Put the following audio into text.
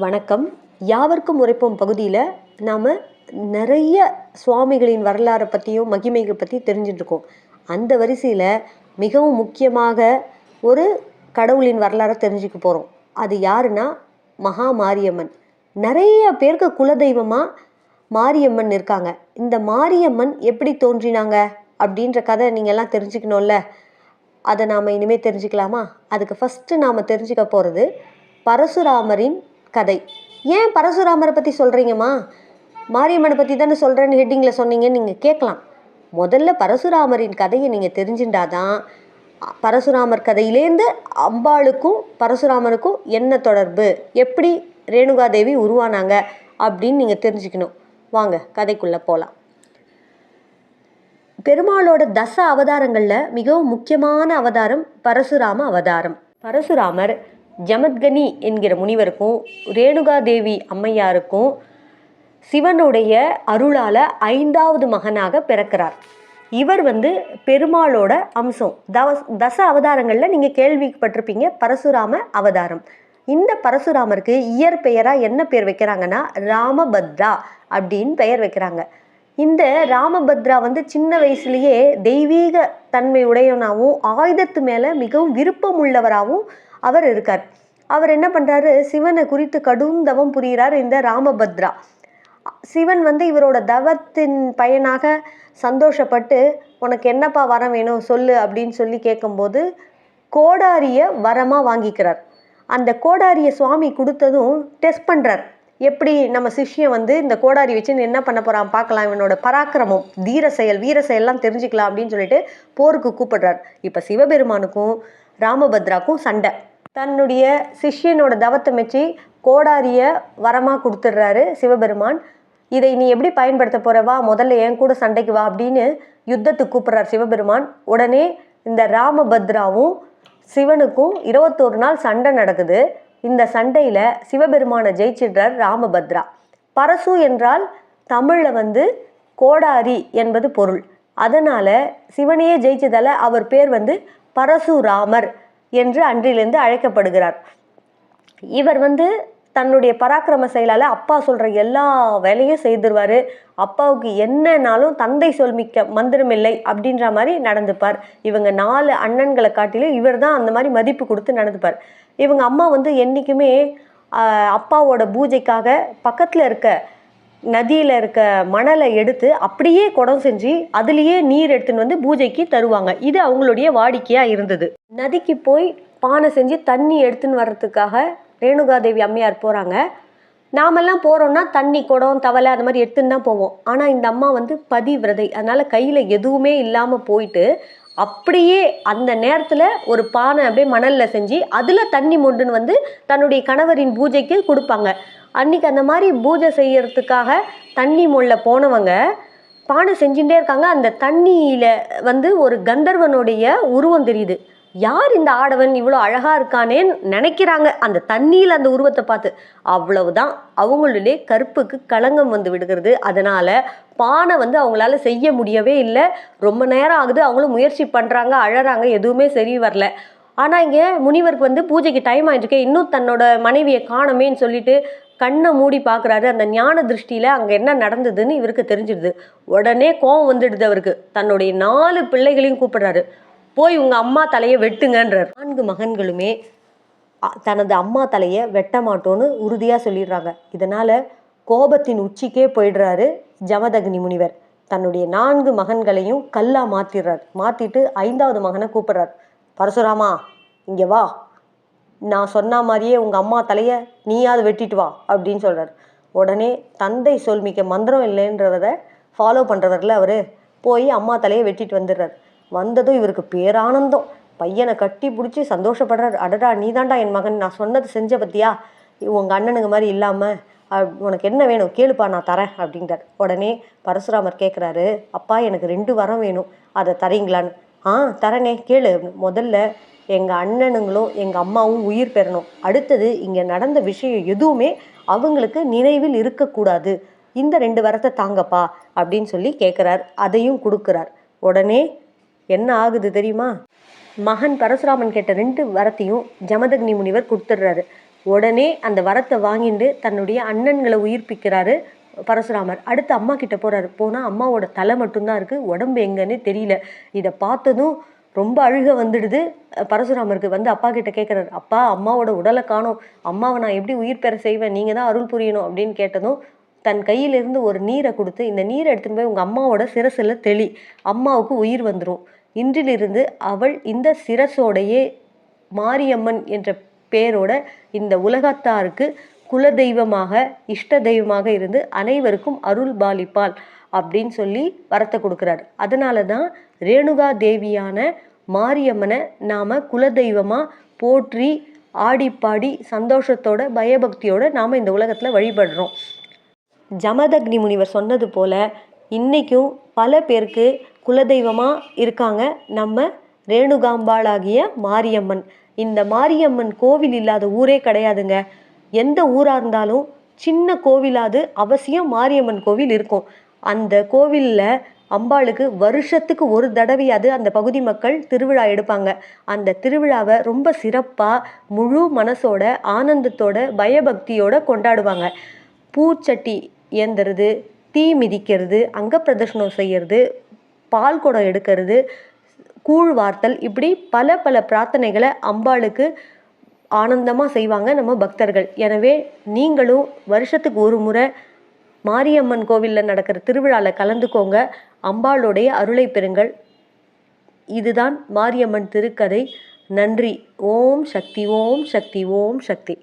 வணக்கம். யாவர்க்கும் உரைப்போம் பகுதியில் நாம் நிறைய சுவாமிகளின் வரலாறை பற்றியும் மகிமைகள் பற்றி தெரிஞ்சுட்ருக்கோம் அந்த வரிசையில் மிகவும் முக்கியமாக ஒரு கடவுளின் வரலாறை தெரிஞ்சுக்க போகிறோம் அது யாருன்னா மகா மாரியம்மன் நிறைய பேருக்கு குலதெய்வமாக மாரியம்மன் இருக்காங்க. இந்த மாரியம்மன் எப்படி தோன்றினாங்க அப்படின்ற கதை நீங்கள் எல்லாம் தெரிஞ்சுக்கணும்ல. அதை நாம் இனிமேல் தெரிஞ்சுக்கலாமா? அதுக்கு ஃபஸ்ட்டு நாம் தெரிஞ்சுக்க போகிறது பரசுராமரின் கதை. ஏன் பரசுராமரை பற்றி சொல்கிறீங்கம்மா மாரியம்மனை பற்றி தானே சொல்கிறேன்னு ஹெட்டிங்கில் சொன்னீங்கன்னு நீங்கள் கேட்கலாம். முதல்ல பரசுராமரின் கதையை நீங்கள் தெரிஞ்சுட்டாதான் பரசுராமர் கதையிலேருந்து அம்பாளுக்கும் பரசுராமருக்கும் என்ன தொடர்பு? எப்படி ரேணுகாதேவி உருவானாங்க அப்படின்னு நீங்கள் தெரிஞ்சுக்கணும். வாங்க கதைக்குள்ளே போகலாம் பெருமாளோட தச அவதாரங்களில் மிகவும் முக்கியமான அவதாரம் பரசுராம அவதாரம். பரசுராமர் ஜமத்கனி என்கிற முனிவருக்கும் ரேணுகாதேவி அம்மையாருக்கும் சிவனுடைய அருளால் ஐந்தாவது மகனாக பிறக்கிறார். இவர் வந்து பெருமாளோட அம்சம். தவஸ் தச அவதாரங்களில் நீங்கள் கேள்விப்பட்டிருப்பீங்க பரசுராம அவதாரம். இந்த பரசுராமருக்கு இயற்பெயராக என்ன பெயர் வைக்கிறாங்கன்னா ராமபத்ரா அப்படின்னு பெயர் வைக்கிறாங்க. இந்த ராமபத்ரா வந்து சின்ன வயசுலேயே தெய்வீக தன்மை உடையவனாகவும் ஆயுதத்து மேலே மிகவும் விருப்பம் உள்ளவராகவும் அவர் இருக்கார். அவர் என்ன பண்ணுறாரு சிவனை குறித்து கடும் தவம் புரிகிறார் இந்த ராமபத்ரா. சிவன் வந்து இவரோட தவத்தின் பயனாக சந்தோஷப்பட்டு உனக்கு என்னப்பா வரம் வேணும்? சொல்லு அப்படின்னு சொல்லி கேட்கும்போது கோடாரிய வரமாக வாங்கிக்கிறார். அந்த கோடாரிய சுவாமி கொடுத்ததும் டெஸ்ட் பண்ணுறார் எப்படி நம்ம சிஷ்யம் வந்து இந்த கோடாரி வச்சு என்ன பண்ண போகிறான் பார்க்கலாம். இவனோட பராக்கிரமம் தீர செயல் வீர செயல்லாம் தெரிஞ்சுக்கலாம் அப்படின்னு சொல்லிட்டு போருக்கு கூப்பிடுறார். இப்போ சிவபெருமானுக்கும் ராமபத்ராக்கும் சண்டை. தன்னுடைய சிஷ்யனோட தவத்தை மெச்சி கோடாரிய வரமாக கொடுத்துட்றாரு சிவபெருமான். இதை நீ எப்படி பயன்படுத்த போற? வா முதல்ல என் கூட சண்டைக்கு வா அப்படின்னு யுத்தத்துக்கு கூப்பிட்றார் சிவபெருமான். உடனே இந்த ராமபத்ராவும் சிவனுக்கும் இருபத்தோரு நாள் சண்டை நடக்குது. இந்த சண்டையில் சிவபெருமானை ஜெயிச்சிடுறார் ராமபத்ரா. பரசு என்றால் தமிழில் வந்து கோடாரி என்பது பொருள். அதனால் சிவனையே ஜெயிச்சதால் அவர் பேர் வந்து பரசுராமர். என்று அன்றிலிருந்து அழைக்கப்படுகிறார். இவர் வந்து தன்னுடைய பராக்கிரம செயலால் அப்பா சொல்கிற எல்லா வேலையும் செய்திருவார். அப்பாவுக்கு என்னன்னாலும் தந்தை சொல்மிக்க மந்திரமில்லை அப்படின்ற மாதிரி நடந்துப்பார். இவங்க நாலு அண்ணன்களை காட்டிலும் இவர் தான் அந்த மாதிரி மதிப்பு கொடுத்து நடந்துப்பார். இவங்க அம்மா வந்து என்றைக்குமே அப்பாவோட பூஜைக்காக பக்கத்தில் இருக்க நதியில் இருக்க மணலை எடுத்து அப்படியே குடம் செஞ்சு அதுலேயே நீர் எடுத்துன்னு வந்து பூஜைக்கு தருவாங்க. இது அவங்களுடைய வாடிக்கையாக இருந்தது. நதிக்கு போய் பானை செஞ்சு தண்ணி எடுத்துன்னு வர்றதுக்காக ரேணுகாதேவி அம்மையார் போகிறாங்க நாமெல்லாம் போகிறோன்னா தண்ணி குடம் தவளை அந்த மாதிரி எடுத்துன்னு தான் போவோம். ஆனால் இந்த அம்மா வந்து பதிவிரதை. அதனால் கையில் எதுவுமே இல்லாமல் போயிட்டு அப்படியே அந்த நேரத்தில் ஒரு பானை அப்படியே மணலில் செஞ்சு அதில் தண்ணி மொண்டுன்னு வந்து தன்னுடைய கணவரின் பூஜைக்கு கொடுப்பாங்க. அன்றைக்கி அந்த மாதிரி பூஜை செய்கிறதுக்காக தண்ணி மொள்ள போனவங்க பானை செஞ்சுட்டே இருக்காங்க. அந்த தண்ணியில் வந்து ஒரு கந்தர்வனுடைய உருவம் தெரியுது. யார் இந்த ஆடவன் இவ்வளோ அழகாக இருக்கானேன்னு நினைக்கிறாங்க. அந்த தண்ணியில் அந்த உருவத்தை பார்த்து அவ்வளவுதான். அவங்களுடைய கற்புக்கு களங்கம் வந்து விடுகிறது. அதனால் பானை வந்து அவங்களால செய்ய முடியவே இல்லை. ரொம்ப நேரம் ஆகுது. அவங்களும் முயற்சி பண்ணுறாங்க அழகிறாங்க எதுவுமே சரி வரல. ஆனால் இங்கே முனிவருக்கு வந்து பூஜைக்கு டைம் ஆகிட்டுருக்கே இன்னும் தன்னோட மனைவியை காணமேன்னு சொல்லிட்டு கண்ணை மூடி பார்க்குறாரு. அந்த ஞான திருஷ்டியில் அங்கே என்ன நடந்ததுன்னு இவருக்கு தெரிஞ்சிடுது. உடனே கோவம் வந்துடுது அவருக்கு. தன்னுடைய நாலு பிள்ளைகளையும் கூப்பிடுறாரு. போய் உங்கள் அம்மா தலையை வெட்டுங்கன்றார். நான்கு மகன்களுமே தனது அம்மா தலையை வெட்ட மாட்டோன்னு உறுதியாக சொல்லிடுறாங்க. இதனால் கோபத்தின் உச்சிக்கே போயிடுறாரு ஜமதக்னி முனிவர். தன்னுடைய நான்கு மகன்களையும் கல்லா மாத்திடுறார். மாற்றிட்டு ஐந்தாவது மகனை கூப்பிடுறார். பரசுராமா இங்கே வா. நான் சொன்ன மாதிரியே உங்கள் அம்மா தலையை நீயாவது வெட்டிட்டு வா அப்படின்னு சொல்கிறார் உடனே தந்தை சொல்மிக்க மந்திரம் இல்லைன்றத ஃபாலோ பண்ணுறவரில் அவர் போய் அம்மா தலையை வெட்டிட்டு வந்துடுறார். வந்ததும் இவருக்கு பேரானந்தம். பையனை கட்டி பிடிச்சி சந்தோஷப்படுறாரு. அடடா நீ தாண்டா என் மகன். நான் சொன்னது செஞ்ச பத்தியா? உங்கள் அண்ணனுங்க மாதிரி இல்லாமல் உனக்கு என்ன வேணும்? கேளுப்பா நான் தரேன் அப்படின்றார். உடனே பரசுராமர் கேட்குறாரு அப்பா எனக்கு ரெண்டு வரம் வேணும். அதை தரீங்களான்னு? ஆ தரனே கேளு. முதல்ல எங்கள் அண்ணனுங்களும் எங்கள் அம்மாவும் உயிர் பெறணும். அடுத்தது இங்கே நடந்த விஷயம் எதுவுமே அவங்களுக்கு நினைவில் இருக்கக்கூடாது. இந்த ரெண்டு வரத்தை தாங்கப்பா. அப்படின்னு சொல்லி கேட்குறார் அதையும் கொடுக்குறார். உடனே என்ன ஆகுது தெரியுமா? மகன் பரசுராமன் கேட்ட ரெண்டு வரத்தையும் ஜமதக்னி முனிவர் கொடுத்துட்றாரு. உடனே அந்த வரத்தை வாங்கிட்டு தன்னுடைய அண்ணன்களை உயிர்ப்பிக்கிறாரு பரசுராமர். அடுத்து அம்மா கிட்ட போறாரு. போனால் அம்மாவோட தலை மட்டும்தான் இருக்குது உடம்பு எங்கன்னு தெரியல. இதை பார்த்ததும் ரொம்ப அழுக வந்துடுது. பரசுராமருக்கு வந்து அப்பா கிட்ட கேட்குறாரு அப்பா அம்மாவோட உடலை காணோம். அம்மாவை நான் எப்படி உயிர் பெற செய்வேன்? நீங்கள் தான் அருள் புரியணும் அப்படின்னு கேட்டதும் தன் கையிலிருந்து ஒரு நீரை கொடுத்து இந்த நீரை எடுத்துகிட்டு போய் உங்கள் அம்மாவோட சிரசில் தெளி. அம்மாவுக்கு உயிர் வந்துடும் இன்றிலிருந்து அவள் இந்த சிரசோடையே மாரியம்மன் என்ற பேரோட இந்த உலகத்தாருக்கு குலதெய்வமாக இஷ்ட தெய்வமாக இருந்து அனைவருக்கும் அருள் பாலிப்பாள் அப்படின்னு சொல்லி வரத்தை கொடுக்குறாரு. அதனால தான் ரேணுகா தேவியான மாரியம்மனை நாம் குலதெய்வமாக போற்றி ஆடிப்பாடி சந்தோஷத்தோட பயபக்தியோட நாம் இந்த உலகத்தில் வழிபடுறோம். ஜமதக்னி முனிவர் சொன்னது போல் இன்றைக்கும் பல பேருக்கு குலதெய்வமாக இருக்காங்க நம்ம ரேணுகாம்பாளாகிய மாரியம்மன். இந்த மாரியம்மன் கோவில் இல்லாத ஊரே கிடையாதுங்க. எந்த ஊராக இருந்தாலும் சின்ன கோவிலாவது அவசியம் மாரியம்மன் கோவில் இருக்கும். அந்த கோவிலில் அம்பாளுக்கு வருஷத்துக்கு ஒரு தடவையாவது அந்த பகுதி மக்கள் திருவிழா எடுப்பாங்க. அந்த திருவிழாவை ரொம்ப சிறப்பாக முழு மனசோட ஆனந்தத்தோட பயபக்தியோட கொண்டாடுவாங்க. பூச்சட்டி ஏந்துறது தீ மிதிக்கிறது அங்க பிரதர்ஷனம் பால் குடம் எடுக்கிறது கூழ் வார்த்தல் இப்படி பல பல பிரார்த்தனைகளை அம்பாளுக்கு ஆனந்தமாக செய்வாங்க நம்ம பக்தர்கள். எனவே நீங்களும் வருஷத்துக்கு ஒரு முறை மாரியம்மன் கோவிலில் நடக்கிற திருவிழாவில் கலந்துக்கோங்க. அம்பாளுடைய அருளை பெறுங்கள். இதுதான் மாரியம்மன் திருக்கதை. நன்றி. ஓம் சக்தி ஓம் சக்தி ஓம் சக்தி.